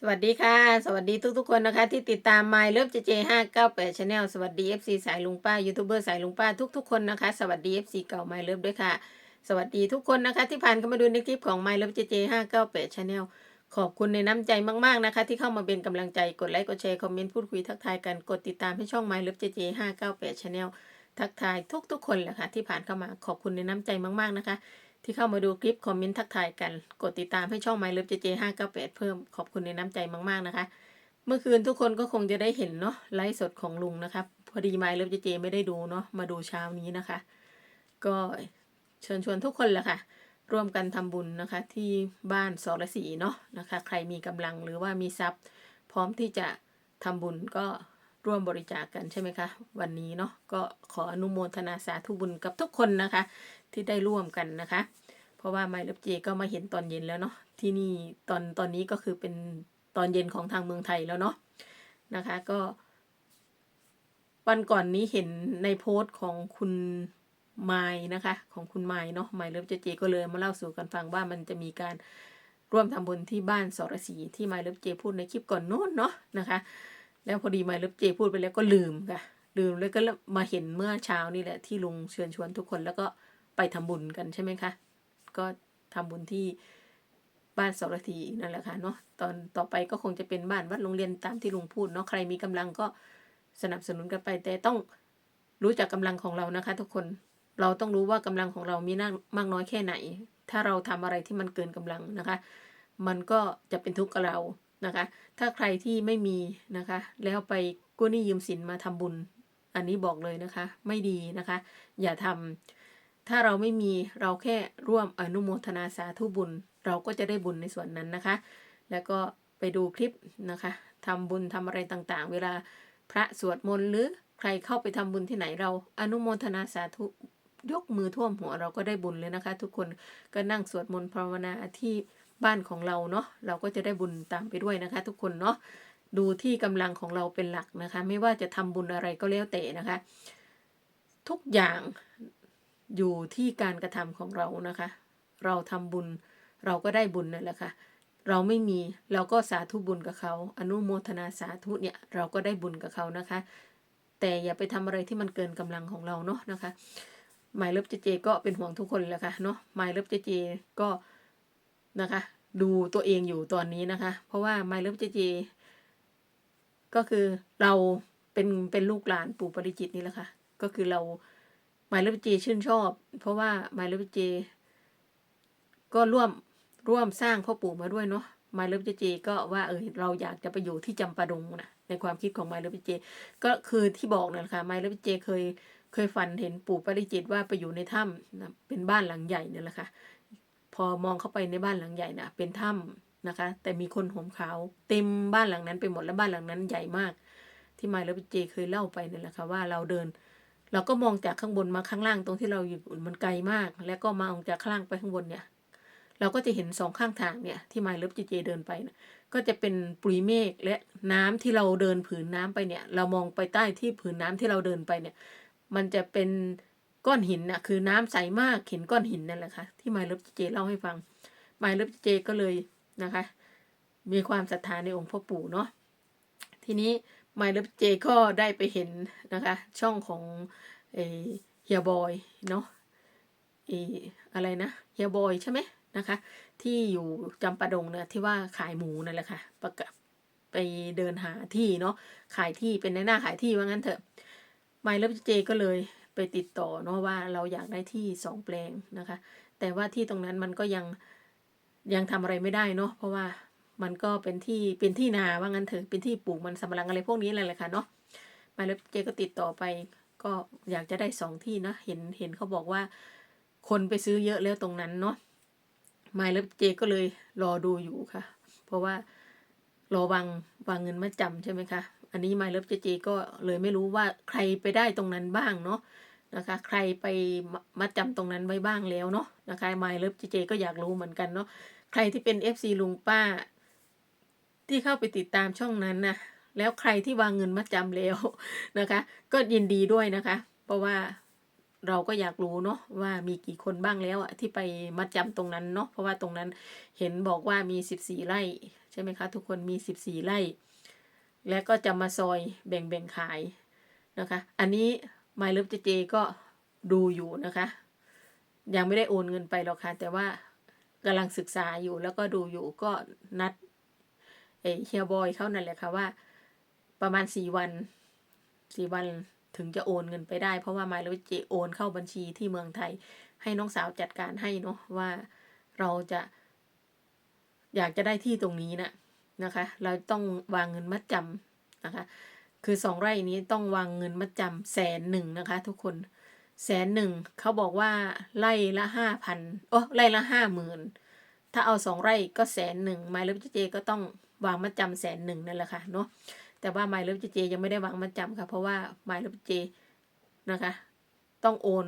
สวัสดีค่ะ สวัสดีทุกๆคนนะคะ ที่ติดตาม My Love JJ 598 Channel สวัสดี FC สายลุงป้ายูทูบเบอร์สายลุงป้าทุกๆคนนะคะ สวัสดี FC เก่า My Love ด้วยค่ะ สวัสดีทุกคนนะคะ ที่ผ่านเข้ามาดูในคลิปของ My Love JJ 598 Channel ขอบคุณในน้ำใจมากๆนะคะ ที่เข้ามาเป็นกำลังใจกดไลค์กดแชร์คอมเมนต์พูดคุยทักทายกันกดติดตามให้ช่อง My Love JJ 598 Channel ทักทายทุกๆคนแหละค่ะที่ผ่านเข้ามาขอบคุณในน้ำใจมากๆนะคะ ที่เข้ามาดูคลิปคอมเมนต์ทักทายกัน กดติดตามให้ช่อง My Love JJ 598เก้าแปดเพิ่มขอบคุณในน้ำใจมาก ๆ นะคะ เมื่อคืนทุกคนก็คงจะได้เห็นเนาะไลฟ์สดของลุงนะครับพอดี My Love JJ ไม่ได้ดูเนาะมาดูเช้านี้นะคะ ก็เชิญชวนทุกคนแหละค่ะ ร่วมกันทำบุญนะคะ ที่บ้านสรศรีเนาะนะคะ ใครมีกำลังหรือว่ามีทรัพย์ พร้อมที่จะทำบุญก็ร่วมบริจาคกันใช่ไหมคะ วันนี้เนาะก็ขออนุโมทนาสาธุบุญกับทุกคนนะคะ ที่ได้ร่วมกันนะคะ ราะว่าไมล์เล็บเจก็มาเห็นตอนเย็นแล้วเนาะที่นี่ตอนตอนนี้ก็คือเป็นตอนเย็นของทางเมืองไทยแล้วเนาะนะคะก็ วันก่อนนี้เห็นในโพสต์ของคุณไมล์นะคะ ของคุณไมล์เนาะไมล์เล็บเจเจก็เลยมาเล่าสู่กันฟังว่ามันจะมีการร่วมทำบุญที่บ้านสรศรีที่ไมล์เล็บเจพูดในคลิปก่อนโน้นเนาะนะคะ แล้วพอดีไมล์เล็บเจพูดไปแล้วก็ลืมค่ะลืมแล้วก็มาเห็นเมื่อเช้านี่แหละที่ลุงเชิญชวนทุกคนแล้วก็ไปทำบุญกันใช่ไหมคะ ก็ทำบุญที่บ้านสรทีนั่นแหละค่ะเนาะตอนต่อไปก็คงจะเป็นบ้านวัดโรงเรียนตามที่ลุงพูดเนาะใครมีกำลังก็สนับสนุนกันไป แต่ต้องรู้จักกำลังของเรานะคะ ทุกคนเราต้องรู้ว่ากำลังของเรามีนักมากน้อยแค่ไหน ถ้าเราทำอะไรที่มันเกินกำลังนะคะ มันก็จะเป็นทุกข์กับเรานะคะ ถ้าใครที่ไม่มีนะคะ แล้วไปกู้หนี้ยืมสินมาทำบุญ อันนี้บอกเลยนะคะ ไม่ดีนะคะ อย่าทำ ถ้าเราไม่มีเราแค่ร่วมอนุโมทนาสาธุบุญ เราก็จะได้บุญในส่วนนั้นนะคะ แล้วก็ไปดูคลิปนะคะทำบุญทำอะไรต่างๆ เวลาพระสวดมนต์หรือใครเข้าไปทำบุญที่ไหนเรา อนุโมทนาสาธุยกมือท่วมหัวเราก็ได้บุญเลยนะคะ ทุกคนก็นั่งสวดมนต์ภาวนาที่บ้านของเราเนาะเราก็จะได้บุญตามไปด้วยนะคะ ทุกคนเนาะดูที่กำลังของเราเป็นหลักนะคะ ไม่ว่าจะทำบุญอะไรก็แล้วแต่นะคะ ทุกอย่าง อยู่ที่การกระทำของเรานะคะ เราทำบุญเราก็ได้บุญนั่นแหละค่ะ เราไม่มีเราก็สาธุบุญกับเขา อนุโมทนาสาธุเนี่ยเราก็ได้บุญกับเขานะคะ แต่อย่าไปทำอะไรที่มันเกินกำลังของเราเนาะนะคะหมายเลิฟเจเจ ก็เป็นห่วงทุกคนแหละค่ะเนาะหมายเลิฟเจเจก็นะคะ ดูตัวเองอยู่ตอนนี้นะคะ เพราะว่าหมายเลิฟเจเจ ก็คือเราเป็นเป็นลูกหลานปู่ปริจิตนี่แหละค่ะ ก็คือเรา มายเลิฟเจชื่นชอบ เพราะว่าหมายเลิฟเจก็ร่วมร่วมสร้างพ่อปู่มาด้วยเนาะไมล์เลิฟจเจก็ว่าเออเราอยากจะไปอยู่ที่จำปาดงนะในความคิดของไมล์เลิฟเจก็คือที่บอกนั่นแหละค่ะไมล์เลิฟเจเคยเคยฝันเห็นปู่ปริจิตว่าไปอยู่ในถ้ำนะเป็นบ้านหลังใหญ่เนี่ยแหละค่ะพอมองเข้าไปในบ้านหลังใหญ่นะเป็นถ้ำนะคะ แต่มีคนห่มขาวเต็มบ้านหลังนั้นไปหมดแล้วบ้านหลังนั้นใหญ่มาก ที่ไมล์เลิฟเจเคยเล่าไปนั่นแหละค่ะว่าเราเดิน เราก็มองจากข้างบนมาข้างล่างตรงที่เราอยู่มันไกลมาก แล้วก็มองจากข้างล่างไปข้างบนเนี่ย เราก็จะเห็นสองข้างทางเนี่ยที่ไมล์เลิฟเจเจเดินไปนะก็จะเป็นปุยเมฆและน้ำที่เราเดินผืนน้ำไปเนี่ย เรามองไปใต้ที่ผืนน้ำที่เราเดินไปเนี่ย มันจะเป็นก้อนหินน่ะคือน้ำใสมากเห็นก้อนหินนั่นแหละค่ะที่ไมล์เลิฟเจเจเล่าให้ฟังไมล์เลิฟเจก็เลยนะคะ มีความศรัทธาในองค์พ่อปู่เนาะทีนี้ ไมล์เลฟเจก็ได้ไปเห็นนะคะ ช่องของเฮียบอยเนาะออะไรนะเฮียบอยใช่ไหมนะคะ ที่อยู่จำปาดงเนี่ยที่ว่าขายหมูนั่นแหละค่ะประกไปเดินหาที่เนาะขายที่เป็นในหน้าขายที่ว่างั้นเถอะไมล์เลฟเจก็เลยไปติดต่อเนาะว่าเราอยากได้ที่สองแปลงนะคะ แต่ว่าที่ตรงนั้นมันก็ยังยังทำอะไรไม่ได้เนาะเพราะว่า มันก็เป็นที่เป็นที่นาว่างั้นเถอะเป็นที่ปลูกมันสำลังอะไรพวกนี้แหละค่ะเนาะไมล์เลิฟเจก็ติดต่อไป ก็อยากจะได้สองที่นะเห็นเห็นเขาบอกว่า คนไปซื้อเยอะแล้วตรงนั้นเนาะไมล์เลิฟเจก็เลยรอดูอยู่ค่ะ เพราะว่ารอวางวางเงินมาจำใช่ไหมคะอันนี้ไมล์เลิฟเจเจก็เลยไม่รู้ว่าใครไปได้ตรงนั้นบ้างเนาะนะคะใครไปมาจำตรงนั้นไว้บ้างแล้วเนาะนะคะไมล์เลิฟเจเจก็อยากรู้เหมือนกันเนาะใครที่เป็น FC ลุงป้า ที่เข้าไปติดตามช่องนั้นนะแล้วใครที่วางเงินมาจำแล้วนะคะ ก็ยินดีด้วยนะคะ เพราะว่าเราก็อยากรู้เนาะว่ามีกี่คนบ้างแล้วอะที่ไปมัดจำตรงนั้นเนาะเพราะว่าตรงนั้นเห็นบอกว่ามีสิบสี่ไร่ใช่ไหมคะทุกคนมีสิบสี่ไร่ และก็จะมาซอยแบ่งแบ่งขายนะคะ อันนี้ My Love เจเจก็ดูอยู่นะคะ ยังไม่ได้โอนเงินไปหรอกค่ะแต่ว่ากำลังศึกษาอยู่แล้วก็ดูอยู่ก็นัด เอเฮียบอยเขานั่นแหละค่ะว่า ประมาณสี่วันสี่วันถึงจะโอนเงินไปได้ เพราะว่า My Love เจโอนเข้าบัญชีที่เมืองไทย ให้น้องสาวจัดการให้เนาะว่าเราจะ อยากจะได้ที่ตรงนี้นะนะคะ เราต้องวางเงินมัดจำนะคะ คือสองไร่นี้ต้องวางเงินมัดจำแสนหนึ่งนะคะ ทุกคนแสนหนึ่งเขาบอกว่าไร่ละห้าพันโอ้ไร่ละห้าหมื่นถ้าเอาสองไร่ก็แสนหนึ่งไมล์เลิฟเจก็ต้อง วางมัดจำแสนหนึ่งนั่นแหละค่ะเนาะแต่ว่าไมล์เลิฟเจยังไม่ได้วางมัดจำค่ะ เพราะว่าไมล์เลิฟเจนะคะ ต้องโอน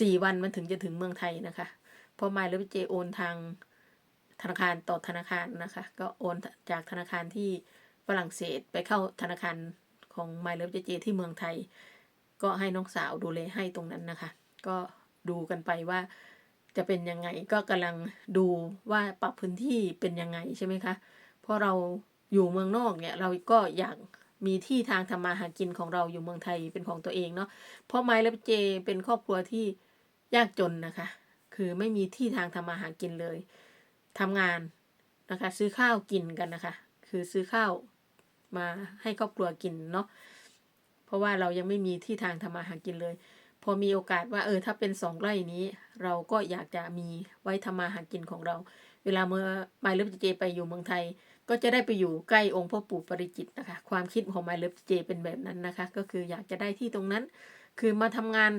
สี่วันมันถึงจะถึงเมืองไทยนะคะ เพราะไมล์เลิฟเจโอนทางธนาคารต่อธนาคารนะคะ ก็โอนจากธนาคารที่ฝรั่งเศสไปเข้าธนาคารของ My Love JJ ที่เมืองไทย ก็ให้น้องสาวดูแลให้ตรงนั้นนะคะ ก็ดูกันไปว่าจะเป็นยังไงก็กำลังดูว่าปรับพื้นที่เป็นยังไงใช่ไหมคะ เพราะเราอยู่เมืองนอกเนี่ยเราก็อยากมีที่ทางทำมาหากินของเราอยู่เมืองไทยเป็นของตัวเองเนาะเพราะ My Love JJ เป็นครอบครัวที่ยากจนนะคะ คือไม่มีที่ทางทำมาหากินเลยทำงานนะคะ ซื้อข้าวกินกันนะคะ คือซื้อข้าวมาให้ครอบครัวกินเนาะเพราะว่าเรายังไม่มีที่ทางทำมาหากินเลย พอมีโอกาสว่าเออถ้าเป็นสองไร่นี้ เราก็อยากจะมีไว้ทำมาหากินของเรา เวลาเมื่อไมล์ลิฟเจไปอยู่เมืองไทย ก็จะได้ไปอยู่ใกล้องค์พ่อปู่ปริจิตนะคะ ความคิดของไมล์เลิฟเจเป็นแบบนั้นนะคะ ก็คืออยากจะได้ที่ตรงนั้น คือมาทำงาน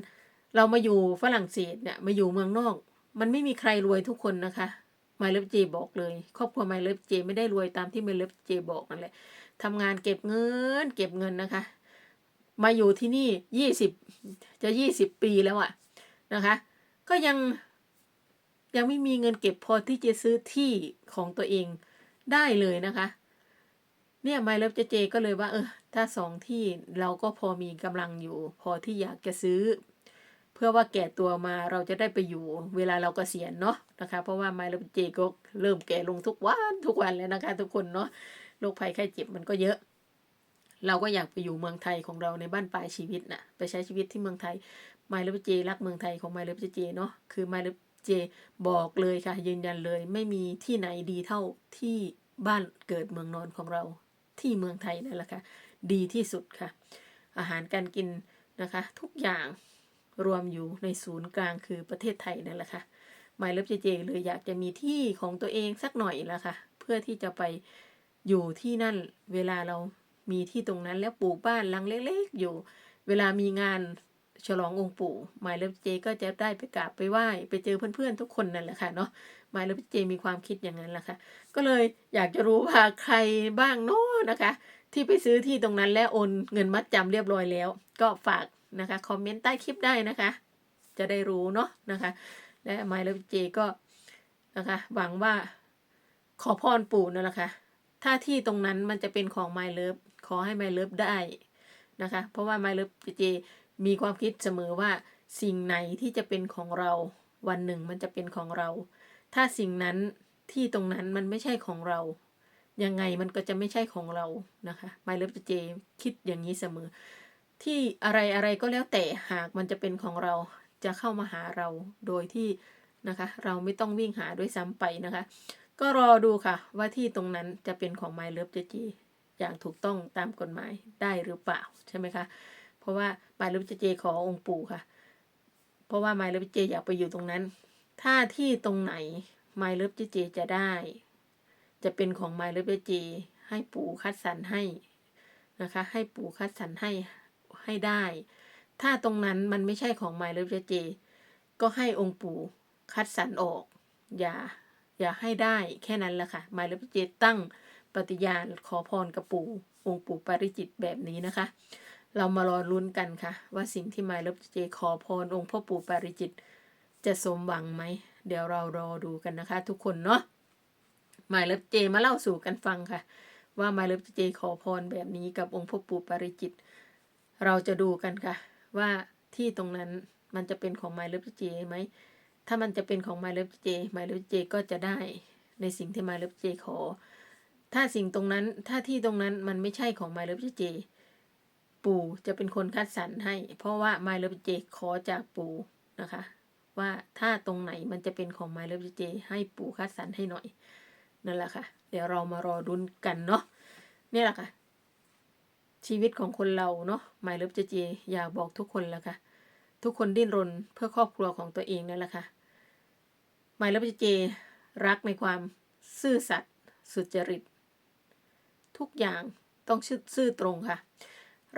เรามาอยู่ฝรั่งเศสเนี่ยมาอยู่เมืองนอก มันไม่มีใครรวยทุกคนนะคะไมล์เลิฟเจบอกเลย ครอบครัวไมล์เลิฟเจไม่ได้รวยตามที่ไมล์เลิฟเจบอกนั่นแหละทำงานเก็บเงิน เก็บเงินนะคะ มาอยู่ที่นี่ยี่สิบจะยี่สิบปีแล้วอะนะคะ ก็ยังยังไม่มีเงินเก็บพอที่จะซื้อที่ของตัวเอง ได้เลยนะคะ เนี่ยไมเลิฟเจเจก็เลยว่า เออ ถ้าสองที่เราก็พอมีกำลังอยู่ พอที่อยากจะซื้อ เพื่อว่าแก่ตัวมาเราจะได้ไปอยู่ เวลาเรากเกษียณเนาะนะคะ เพราะว่าไมเลิฟเจก็เริ่มแก่ลงทุกวันทุกวันแล้วนะคะ ทุกคนเนาะโรคภัยไข้เจ็บมันก็เยอะ เราก็อยากไปอยู่เมืองไทยของเราในบ้านปลายชีวิตนะไปใช้ชีวิตที่เมืองไทยไมล์เลฟเจรักเมืองไทยของไมล์เลฟเจเจเนาะคือไมล์เลฟ เจบอกเลยค่ะ ยืนยันเลย ไม่มีที่ไหนดีเท่าที่บ้านเกิดเมืองนอนของเรา ที่เมืองไทยนั่นแหละค่ะ ดีที่สุดค่ะ อาหารการกินนะคะ ทุกอย่างรวมอยู่ในศูนย์กลางคือประเทศไทยนั่นแหละค่ะไมล์เลิฟเจเลยอยากจะมีที่ของตัวเองสักหน่อยละค่ะ เพื่อที่จะไปอยู่ที่นั่นเวลาเรามีที่ตรงนั้นแล้วปลูกบ้านหลังเล็กๆอยู่ เวลามีงาน ฉลององค์ปู่หมายเลฟเจก็จะได้ไปกราบไปไหว้ไปเจอเพื่อนๆทุกคนนั่นแหละค่ะเนาะหมายเลฟเจมีความคิดอย่างนั้นแหละค่ะ ก็เลยอยากจะรู้ว่าใครบ้างเนาะนะคะ ที่ไปซื้อที่ตรงนั้นแล้วโอนเงินมัดจำเรียบร้อยแล้ว ก็ฝากนะคะคอมเมนต์ใต้คลิปได้นะคะ จะได้รู้เนาะนะคะ และหมายเลฟเจก็นะคะหวังว่าขอพรปู่นั่นแหละค่ะถ้าที่ตรงนั้นมันจะเป็นของ My Love ขอให้ My Love ได้นะคะ เพราะว่า My Love เจ มีความคิดเสมอว่าสิ่งไหนที่จะเป็นของเรา วันหนึ่งมันจะเป็นของเรา ถ้าสิ่งนั้นที่ตรงนั้นมันไม่ใช่ของเรา ยังไงมันก็จะไม่ใช่ของเรานะคะ My Love เจคิดอย่างนี้เสมอ ที่อะไรอะไรก็แล้วแต่หากมันจะเป็นของเราจะเข้ามาหาเราโดยที่นะคะเราไม่ต้องวิ่งหาด้วยซ้ำไปนะคะ ก็รอดูค่ะว่าที่ตรงนั้นจะเป็นของ My Love เจเจอย่างถูกต้องตามกฎหมายได้หรือเปล่าใช่ไหมคะ เพราะว่า My Love เจเจขอองค์ปู่ค่ะ เพราะว่า My Love เจอยากไปอยู่ตรงนั้น ถ้าที่ตรงไหน My Love เจเจจะได้ จะเป็นของ My Love เจเจให้ปู่คัดสรรให้นะคะ ให้ปู่คัดสรรให้ให้ได้ ถ้าตรงนั้นมันไม่ใช่ของ My Love เจเจก็ให้องค์ปู่คัดสรรออก อย่า อย่าให้ได้แค่นั้นแหละค่ะหมายเลขเจตั้งปฏิญาณขอพรกับปู่องค์ปู่ปาริจิตแบบนี้นะคะ เรามารอลุ้นกันค่ะ ว่าสิ่งที่มายลขเจขอพรองค์พ่อปู่ปาริจิต จะสมหวังไหม เดี๋ยวเรารอดูกันนะคะ ทุกคนเนาะมายลขเจมาเล่าสู่กันฟังค่ะ ว่ามายลขเจขอพรแบบนี้กับองค์พ่อปู่ปาริจิต เราจะดูกันค่ะ ว่าที่ตรงนั้นมันจะเป็นของ My Love J ไหมถ้ามันจะเป็นของ My Love J My Love J ก็จะได้ในสิ่งที่ My Love J ขอ ถ้าสิ่งตรงนั้นถ้าที่ตรงนั้นมันไม่ใช่ของ My Love J ปู่จะเป็นคนคัดสรรให้ เพราะว่า My Love J ขอจากปู่นะคะ ว่าถ้าตรงไหนมันจะเป็นของ My Love J ให้ปู่คัดสรรให้หน่อยนั่นแหละค่ะ เดี๋ยวเรามารอดุนกันเนาะนี่แหละค่ะ ชีวิตของคนเราเนาะ My Love J อยากบอกทุกคนแล้วค่ะ ทุกคนดิ้นรนเพื่อครอบครัวของตัวเองนั่นแหละค่ะ My Love J รักในความซื่อสัตย์สุจริต ทุกอย่างต้องชื่อตรงค่ะ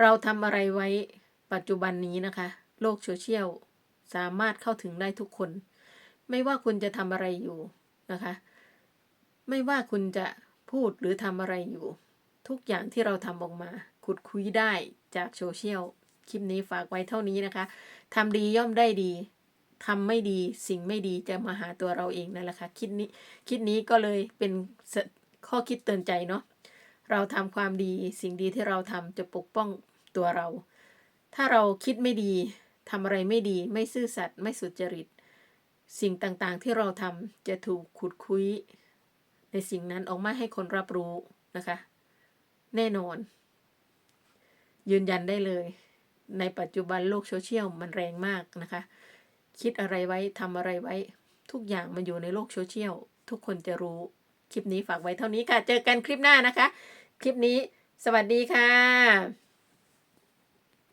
เราทำอะไรไว้ปัจจุบันนี้นะคะ โลกโซเชียลสามารถเข้าถึงได้ทุกคน ไม่ว่าคุณจะทำอะไรอยู่นะคะ ไม่ว่าคุณจะพูดหรือทำอะไรอยู่ ทุกอย่างที่เราทำออกมาขุดคุยได้จากโซเชียลคลิปนี้ฝากไว้เท่านี้นะคะทำดีย่อมได้ดีทำไม่ดีสิ่งไม่ดีจะมาหาตัวเราเองนั่นแหละค่ะคิดนี้คิดนี้ก็เลยเป็นข้อคิดเตือนใจเนาะเราทำความดีสิ่งดีที่เราทำจะปกป้อง ตัวเรา ถ้าเราคิดไม่ดีทำอะไรไม่ดี ไม่ซื่อสัตย์ไม่สุจริต สิ่งต่างๆที่เราทำจะถูกขุดคุย ในสิ่งนั้นออกมาให้คนรับรู้นะคะ แน่นอน ยืนยันได้เลย ในปัจจุบันโลกโซเชียลมันแรงมากนะคะ คิดอะไรไว้ทำอะไรไว้ ทุกอย่างมันอยู่ในโลกโซเชียลทุกคนจะรู้ คลิปนี้ฝากไว้เท่านี้ค่ะ เจอกันคลิปหน้านะคะ คลิปนี้ สวัสดีค่ะ